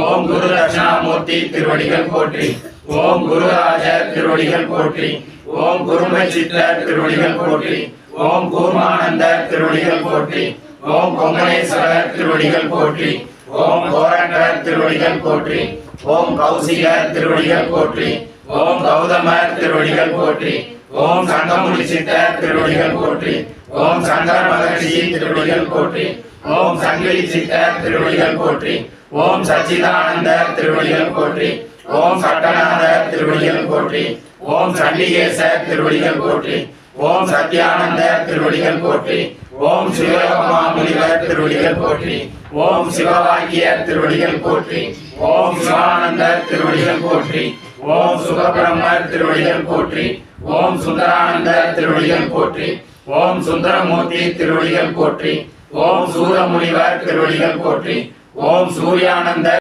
ஓம் குரு தட்சிணாமூர்த்தி திருவடிகள் போற்றி. ஓம் குருராஜ திருவடிகள் போற்றி. ஓம் குருமை சித்தர் திருவடிகள் போற்றி. ஓம் கூர்மானந்த திருவடிகள் போற்றி. ஓம் கொங்கணேஸ்வரர் திருவடிகள் போற்றி. ஓம் கோரங்கர் திருவடிகள் போற்றி. ஓம் கௌசிகர் திருவடிகள் போற்றி. ஓம் கௌதமர் திருவடிகள் போற்றி. ஓம் சங்கமுனி சித்தர் திருவடிகள் போற்றி ஓம் சங்கர மகர்ஷி திருவடிகள் போற்றி ஓம் சங்கிலி சித்தர் திருவடிகள் போற்றி ஓம் சச்சிதானந்தர் திருவடிகள் போற்றி ஓம் சட்டநாதர் திருவடிகள் போற்றி ஓம் சண்டிகேசர் திருவடிகள் போற்றி ஓம் சத்யானந்தர் திருவடிகள் போற்றி ஓம் சிவயோகமாமுனிவர் திருவடிகள் போற்றி ஓம் சிவவாக்கியர் திருவடிகள் போற்றி ஓம் சிவானந்தர் திருவடிகள் போற்றி ஓம் சுகபிரம்மர் திருவடிகள் போற்றி ஓம் சுந்தரானந்த திருவடிகள் போற்றி ஓம் சுந்தரமூர்த்தி திருவடிகள் போற்றி ஓம் சூரமுனிவர் திருவடிகள் போற்றி ஓம் சூர்யானந்தர்